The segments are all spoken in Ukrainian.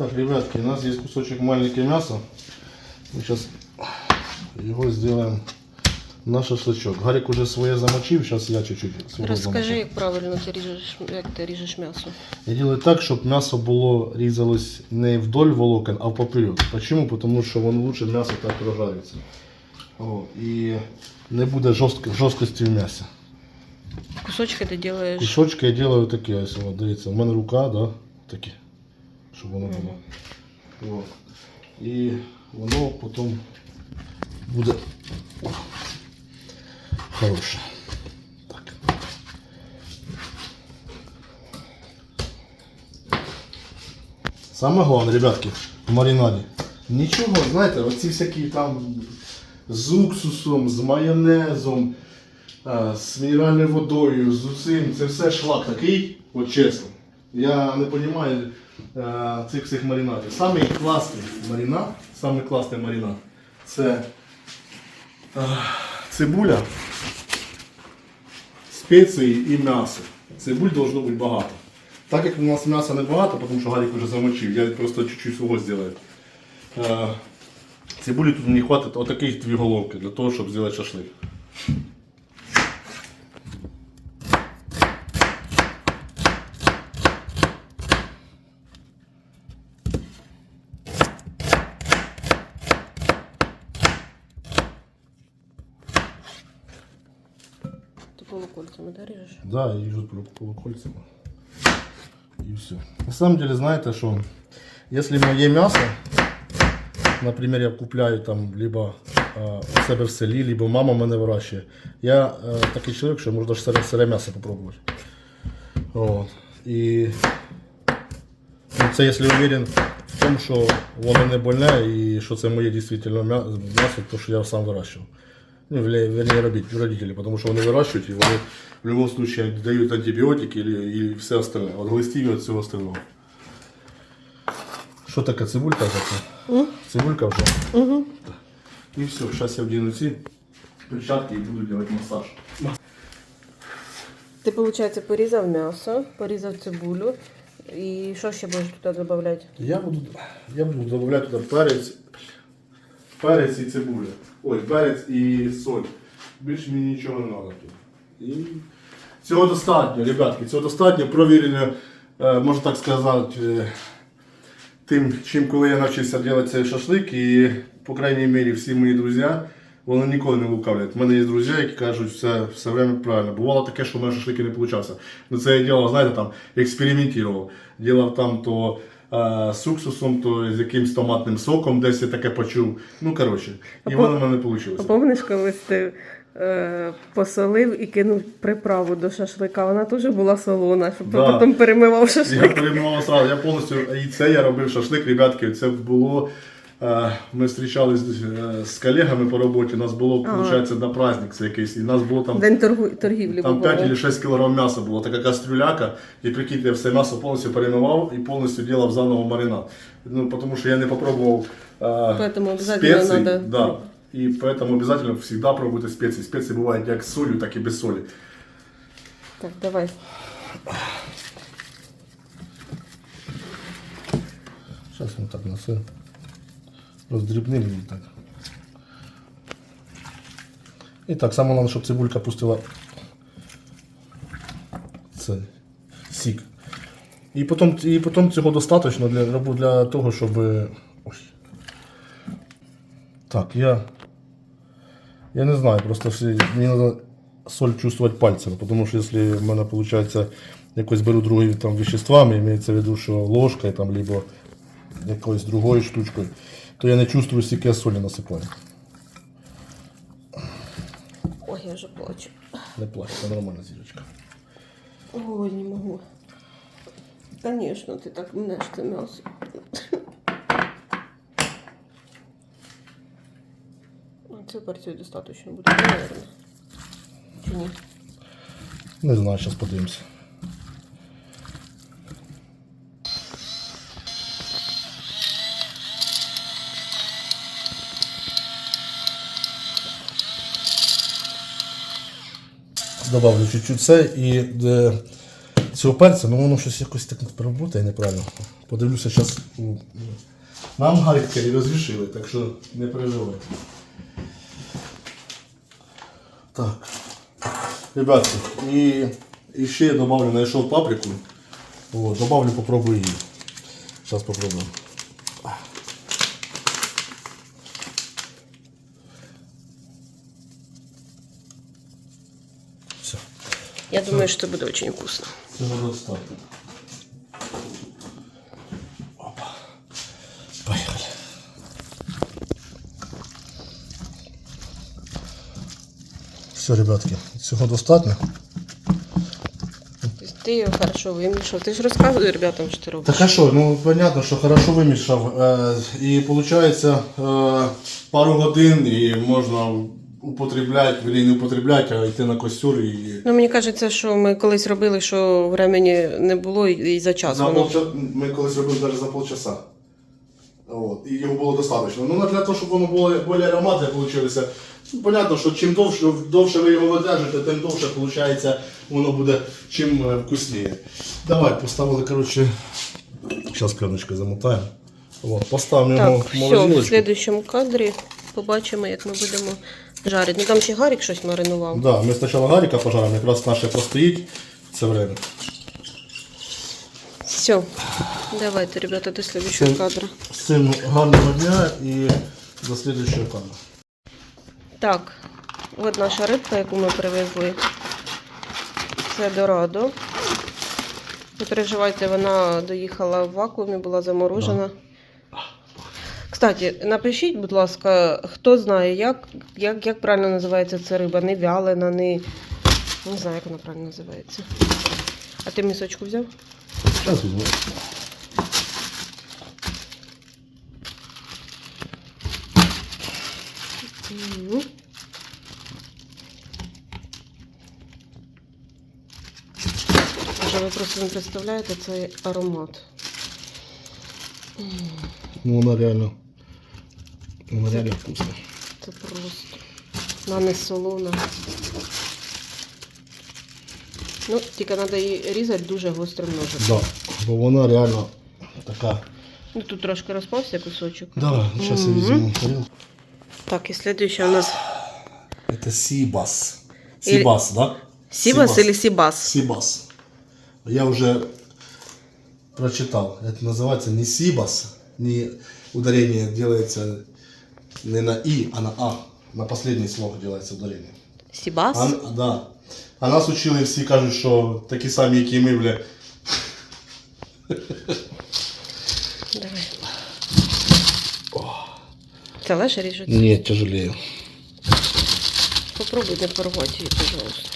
Так, ребятки, у нас есть кусочек маленького мяса. Мы сейчас его сделаем на шашлычок. Гарик уже своє замочив, сейчас я чуть-чуть свого Розкажи, замочу. як правильно ти ріжеш, як ти ріжеш м'ясо. Я делаю так, щоб м'ясо було різалось не вдоль волокон, а впоперек. Почему? Потому що воно лучше м'ясо так прожариться. О, і не буде жорстко, жорсткості в м'ясі. Кусочки ти робиш. Кусочки я делаю такі, ось, о, дивіться, у мене рука, да, такі, щоб воно було. О. І воно потім буде хороше. Так. Саме головне, ребятки, в маринаді. Нічого, знаєте, оці всякі там з уксусом, з майонезом, з мінеральною водою, з усім, це все шлак такий, от чесно. Я не розумію цих всіх маринадів. Самий класний маринад, самий класний маринад це цибуля, спеції і м'ясо. Цибуль должно бути багато. Так як у нас м'яса не багато, тому що Гарік вже замочив, я просто чуть-чуть свого зроблю. Е, Цибулі тут мені хватить отаких дві головки для того, щоб зробити шашлик. Ти полукольцями да, и режут полукольцами. И все. На самом деле, знаете, что если моє мясо, например, я купляю там либо э, у себе в селі, либо мама мене вирощує, я э, такий чоловік, що можна ж сире, сире м'ясо попробувати. От. І ну, це якщо уверен в тому, що воно не больне і що це моє дійсно м'ясо, то що я сам вирощував. Ну, вернее, вернее робить, родители, потому что вони вирощують і вони в любом случае дають антибіотики і, і все остальне. От глистів від всього остального. Що таке цибулька така? Цибулька вже. Угу. І все, зараз я вдіну ці перчатки і буду робити масаж. Ти, виходить, порізав м'ясо, порізав цибулю. І що ще будеш туди додати? Я буду, я буду додавати туди перець, перець і цибуля. Ой, перець і соль. Більше мені нічого не треба тут. І цього достатньо, ребятки, цього достатньо. Провірено, е, можна так сказати, е, тим, чим коли я навчився робити цей шашлик, і, по крайній мірі, всі мої друзі, вони ніколи не лукавлять. У мене є друзі, які кажуть, все, все время правильно. Бувало таке, що в мене шашлики не получався. Ну це я ділав, знаєте, там, експериментував. Ділав там то з уксусом, то з якимсь томатним соком, десь я таке почув. Ну, коротше, і воно в мене не вийшло. Помниш, коли ти е, посолив і кинув приправу до шашлика. Вона теж була солона, щоб Да. потім перемивав Я перемивав сразу. Я повністю і це я робив шашлик, ребятки. Це було. е, Ми зустрічалися з, з колегами по роботі. У нас було, Ага. виходить, на праздник це якийсь. І нас було там, День торгу... торгівлі там був. 5 чи 6 кг м'яса було, така кастрюляка. І прикиньте, я все м'ясо повністю перемивав і повністю робив заново маринад. Ну, тому що я не попробував е, Поэтому обязательно специй, надо- Да. І поэтому обязательно всегда пробуйте спеції. Спеції бувають як з солью, так і без солі. Так, давай. Зараз ми так на Все її так. І так, саме головне, щоб цибулька пустила це сік. І потім, і потім цього достатньо для, для того, щоб. Ой. Так, я. Я не знаю, просто мені треба соль чувствувати пальцем, тому що якщо в мене виходить, якось беру другі там веществами, имеется в виду, що ложкою там, либо якоюсь другою штучкою, то я не чувствую, скільки я солі насипаю. Ой, я вже плачу. Не плач, це нормальна зірочка. Ой, не можу. Звісно, ти так мнеш це м'ясо. Цю порцію достатньо буде, наверное. Чи ні? Не знаю, зараз подивимося. Добавлю чуть-чуть це і е, цього перця, ну воно щось якось так проработає неправильно. Подивлюся зараз. Нам гарькарі розрішили, так що не переживай. Так. Ребятки, і, і ще я добавлю, знайшов паприку. О, добавлю, попробую її. Зараз попробую. Я думаю, що це буде дуже вкусно. Цього достатньо. Опа. Поїхали. Все, ребятки, цього достатньо. Ти його хорошо вимішав. Ти ж розказуй ребятам, що ти робиш. Так а що, ну понятно, що хорошо вимішав. Е, і виходить е, пару годин і можна употребляти, верні, не употребляти, а йти на костюр і. Ну, мені кажеться, що ми колись робили, що времени не було і і за час. За воно. полчаса, ми колись робили навіть за полчаса. От, і його було достатньо. Ну, для того, щоб воно було більш ароматне вийшло, ну, понятно, що чим довше, довше ви його видержите, тим довше виходить, воно буде чим е, вкусніше. Давай, поставили, коротше, зараз криночкою замотаємо. От, поставимо його Так, в все, в морозилочку. слідуючому кадрі побачимо, як ми будемо жарити. Ну там ще Гарік щось маринував. Да, ми спочатку гаріка пожаримо, якраз наше постоїть це время. Все, давайте, ребята, до слідуючого Це- кадра. Цим гарного дня і до слідчого кадру. Так, от наша рибка, яку ми привезли. Це дорадо. Не переживайте, вона доїхала в вакуумі, була заморожена. Кстати, напишіть, будь ласка, хто знає, як, як, як правильно називається ця риба? Не вялена, не. Не знаю, як вона правильно називається. А ти місочку взяв? Зараз візьму. Мгм. Ви просто не представляєте цей аромат. Ну, вона реально. Вона реально вкусна. Це просто. Вона не солона. Ну, тільки треба її різати дуже гострим ножем. Да. Бо вона реально така. Ну, тут трошки розпався кусочок. Да, зараз я Мгм. візьму тарілку. Так, і слідуюче у нас Это сибас. Или- Сибас, да? сібас или сібас? Сибас. Я уже прочитал. Это называется не сибас, не ударение делается не на и, а на а. На последний слог делается ударение. Сібас? А, да. А нас учили всі кажуть, що такі самі, як і ми, бля. Давай. Це легше ріжеться? Ні, тяжелее. Попробуй не порвати її, пожалуйста.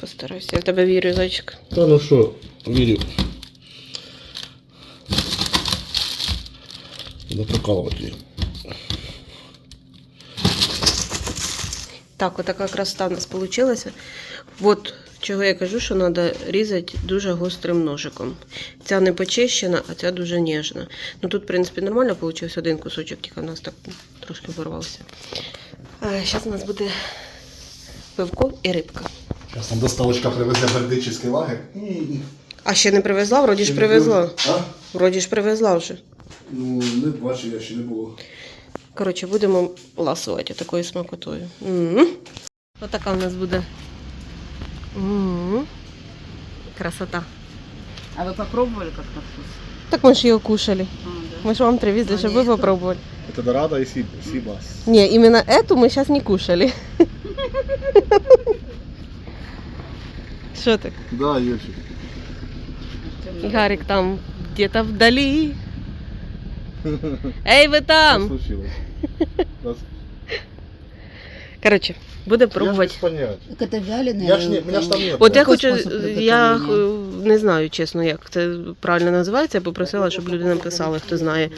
Постарайся. Я в тебе вірю, зайчик. Та ну що, вірю. Треба прокалувати її. Так, отака красота в нас вийшла. От чого я кажу, що треба різати дуже гострим ножиком. Ця не почищена, а ця дуже ніжна. Ну тут, в принципі, нормально вийшов один кусочок, тільки у нас так трошки порвався. Зараз у нас буде пивко і рибка. Зараз там доставочка привезе бердичівський лагерь. А ще не привезла? Вроді ж привезла. Вроді ж привезла вже. Ну, не бачу, я ще не було. Коротше, будемо ласувати такою смакотою. М. Отака у нас буде. М. Красота. А вы попробовали как на вкус? Так ми ж його кушали. А, да. Мы же вам привезли, А чтобы нет. вы попробовали. Это Дорадо и Сибас. Не, именно эту мы сейчас не кушали. Что ты? Да, Юрчик. Гарик там где-то вдали. Эй, вы там! случилось? Короче, будем пробовать. понять. Так это вяленое. Я ж не, меня ж там нет. От я Який хочу, спосіб я приготовлення? е, не знаю, чесно, як це правильно називається. Я попросила, щоб люди написали, хто знає.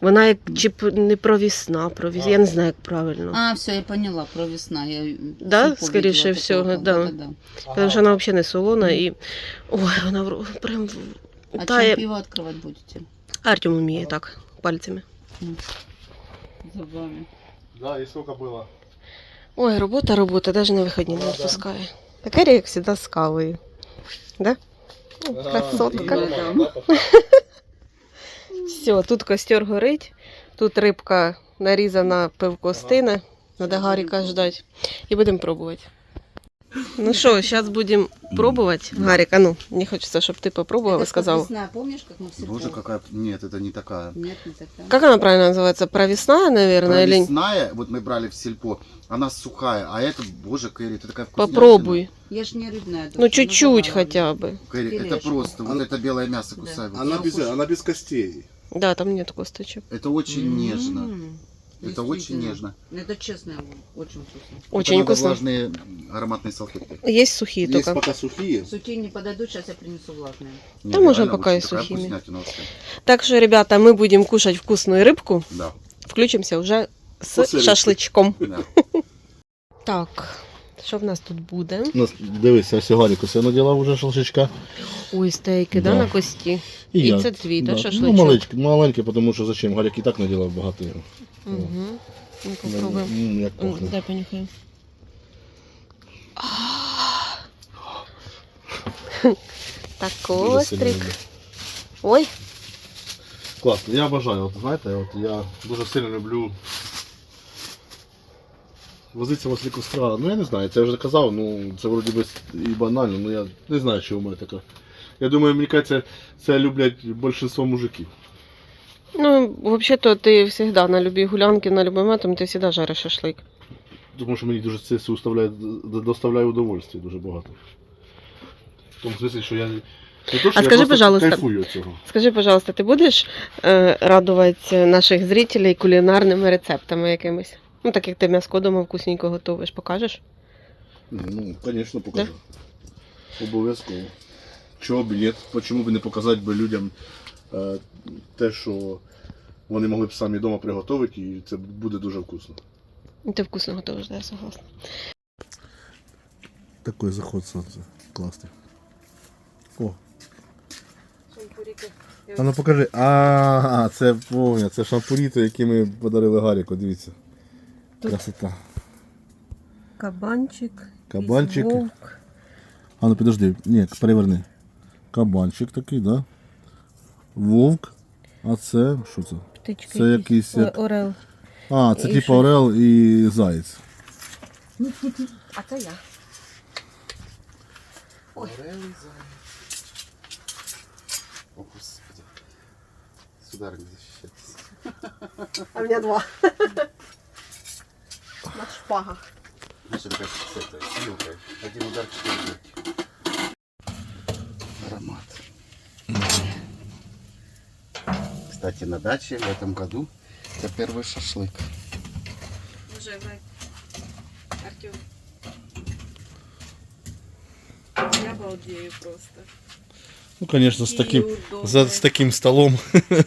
Вона як чи п- не провісна, провіс. Я не знаю, як правильно. А, все, я поняла, про весна. Я Да, супу скоріше видела всього, такого, да. да-да-да. Тому що вона взагалі не солона і. Ой, вона в- прям А тає. чем пиво открывать будете? Артем вміє так, пальцями. Зубами. Да, и сколько было? Ой, робота, робота, навіть на вихідні не відпускає. Так Ерік завжди з кавою. Да? Ну, Красотка. Все, тут костер горить, тут рибка нарізана, пивко стине. Надо Гаріка ждать. І будемо пробувати. Ну що, зараз будемо пробувати. Гарік, а ну, мені хочеться, щоб ти попробував і Это сказав. подвесная, помнишь, как мы в сельпо? Боже, какая... Нет, это не такая. Нет, не такая. Как она правильно называется? Провесная, наверное, или... Провесная, вот мы брали в сельпо, она сухая, а это, боже, Кэрри, это такая вкуснятина. Попробуй. Я ж не рыбная. Ну, дочь, чуть-чуть забавно. хотя бы. Кэрри, это Филешку. просто, вот Она- это белое мясо Да. кусай. вот. Она Я без, укушу. она без костей. Да, там нет косточек. Это очень М, нежно. Это очень действительно. нежно. Это честно, очень вкусно. Очень Только надо вкусно. влажные ароматные салфетки. Есть сухие Есть только. пока сухие. Сухие не подойдут, сейчас я принесу влажные. Не, Да можно реально пока и очень такая сухими. вкуснятина вообще. Так что, ребята, мы будем кушать вкусную рыбку. Да, Включимся уже с После рыбки. шашлычком. да. Так, що в нас тут буде? Ну, дивися, ось Гаріку все наділа вже шашличка. Ой, стейки, да, Да. на кості. І це твій, да, Ну, шашличок? маленький, маленький, тому що зачем? Гарік і так наділав багато. його. Угу. Ну, попробуємо. М, Як М, пахне. Дай понюхаю. Так, Дуже сильно острик. люблю. Ой, Класно, я бажаю, от знаєте, от я дуже сильно люблю возитися в ослі костра. Ну я не знаю, це я вже казав, ну це вроді би і банально, ну я не знаю, що у мене таке. Я думаю, мені кажеться, це люблять більшість мужиків. ну, вообще-то ты всегда на любые гулянки, на любой матом, ты всегда жаришь шашлык. Тому що мені дуже це все доставляє, д- доставляє удовольствие дуже багато. В тому смислі, що я не то, що А я скажи, просто пожалуйста, кайфую від цього. Скажи, пожалуйста, ты будешь э, радовать наших зрителей кулінарними рецептами якимись? Ну, так як ти м'яско дома вкусненько готовиш, покажеш? Ну, звісно, покажу. Обов'язково. Чого б ні? Чому б не показати би людям е, те, що вони могли б самі вдома приготувати, і це буде дуже вкусно. Ти вкусно готовиш, да, я согласна. Такий заход сонце. Класний. О. А ну покажи. А, це поня, це шампуріти, які ми подарили Гаріку, дивіться. Тут- Красота. Кабанчик. Кабанчик. А ну підожди, ні, переверни. Кабанчик такий, да? Вовк. А це що це? Птички. Це якийсь як- Орел. А, це І типу що? орел і заєць. А це я. О, господи. Сударыня, защищайтесь. А у мене два. На шпагах. Знаешь, это как с этой, с вилкой. Один удар, четыре дырки. Кстати, на даче в этом году это первый шашлык. Боже, Артем. Я балдею просто. Ну, звісно, з таким, удобные. за, з таким столом.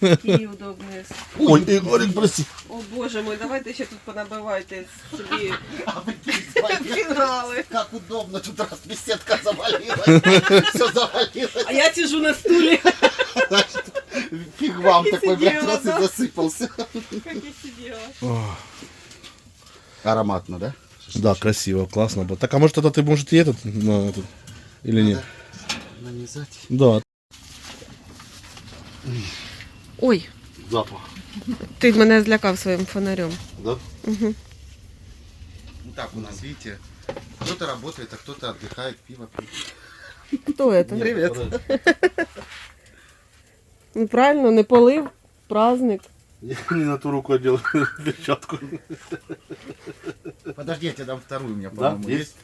Какие удобные. Ой, Ігорик, прости. О боже мой, давайте ще тут понабивайте собі фінали. Как удобно, тут раз беседка завалилась. Все завалилось. А я сижу на стуле, Фиг вам такой, блядь, раз и засыпался. как я сидела. Ароматно, да? Да, красиво, классно. было. Так, а может тогда ты, может, и этот, на этот, или нет? Нанизать. Да. Ой, Запах. ти мене злякав своїм фонарем. Да? Угу. Ну так у нас, видите, кто-то работает, а кто-то отдыхает, пиво пьет. Хто це? Привет. Ну правильно, не полив, праздник. Я не на ту руку одел перчатку. Подожди, я тебе дам вторую, у меня, Да? по-моему, Есть?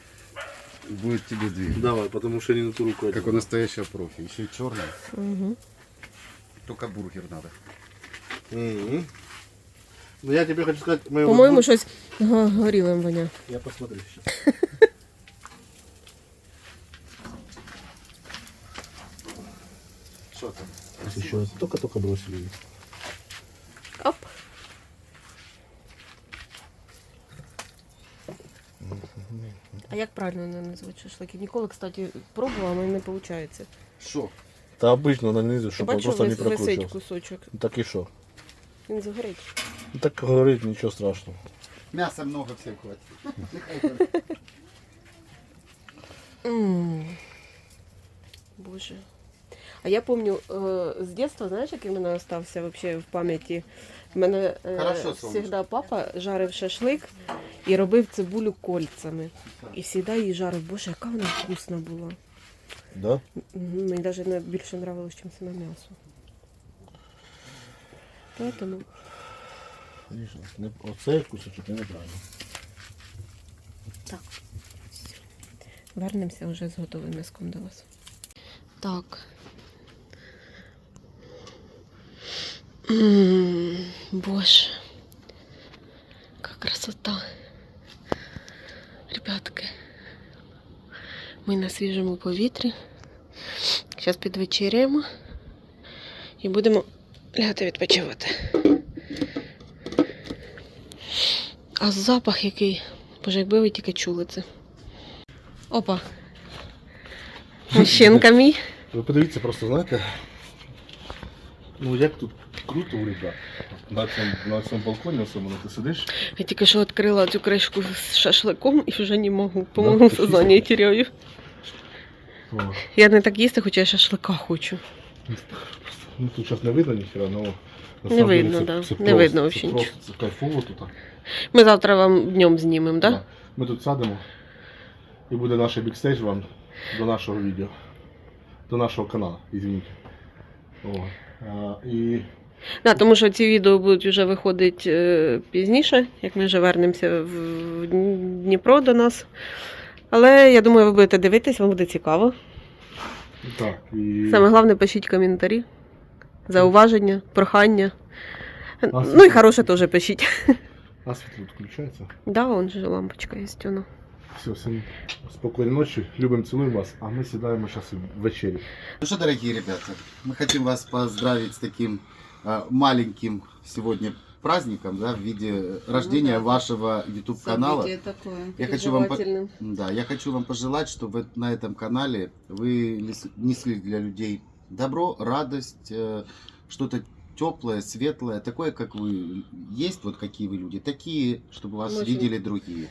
есть. Будет тебе две. Давай, потому что я не на ту руку одел. Как у настоящего профи. Еще и черная. Угу. Только бургер надо. Мгм. Ну я тебе хочу сказать, мы его По-моєму, бу- щось го- горілим воня. Я посмотрю сейчас. Что там? Еще только-только бросили. Оп. А як правильно не назвати шашлики? Ніколи, кстати, пробувала, але не виходить. Что? Та обычно нанизу, щоб бачив, просто не вис- висить кусочок. Так и что? Він загорить. Ну, Так говорить, ничего страшного. Мяса много всем хватит. Боже. А я помню, э, з дитинства, знаєш, який в мене остався вообще в пам'яті? В мене Хорошо, завжди папа жарив шашлик і робив цибулю кольцями. І завжди її жарив. Боже, яка вона вкусна була. Да? Мені навіть не більше нравилось, ніж саме м'ясо. Поэтому Звісно. Не, кусочок неправильно. Так. Вернемося вже з готовим м'язком до вас. Так. М, Боже. Яка красота. Ребятки. Ми на свіжому повітрі. Зараз підвечеряємо і будемо лягати відпочивати. А запах який. Боже, якби ви тільки чули це. Опа. Мужчинка мій. Ви подивіться, просто знаєте. Ну як тут круто у ребят. На цьому, на цьому балконі особливо ти сидиш. Я тільки що відкрила цю кришку з шашликом і вже не можу. По-моєму, такі сознання теряю. О, Я не так їсти, хоча я шашлика хочу. ну тут зараз не видно ніхера, але Не видно, це- да. Не просто- видно це вообще Це кайфово тут. Ми завтра вам днем знімемо, так? Да? Да. Ми тут садимо. І буде наш бікстейдж вам до нашого відео. До нашого каналу, извините. О. А, і Да, тому що ці відео будуть вже виходити е, пізніше, як ми вже вернемося в в Дніпро до нас. Але я думаю, ви будете дивитись, вам буде цікаво. так, і Саме головне, пишіть коментарі, зауваження, прохання. А Ну і хороше теж пишіть. а світло відключається. Да, вон же лампочка є. Воно. Все, всім спокійної ночі, любимо, цілуємо вас, а ми сідаємо зараз ввечері. Ну что, дорогие ребята, мы хотим вас поздравить с таким маленьким сегодня праздником, да, в виде рождения да. вашего YouTube канала. Событие такое. Я хочу вам по- Желательно. Да, я хочу вам пожелать, чтобы на этом канале вы лес- несли для людей добро, радость, э, что-то теплое, светлое, такое, как вы есть, вот какие вы люди, такие, чтобы вас Очень. видели другие.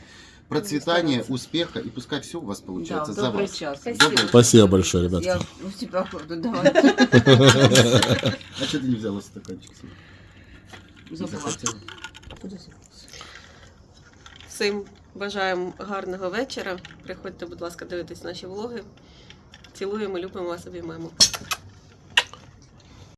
Процветания, стараться. успеха и пускай все у вас Да, получается в за добрый вас. час. Добрый- Спасибо большое, Я у тебя буду давать. А что ты не взяла стаканчик себе? Забыла. Захотела? Всім бажаємо гарного вечора. Приходьте, будь ласка, дивитись наші влоги. Цілуємо, любимо вас, обіймаємо.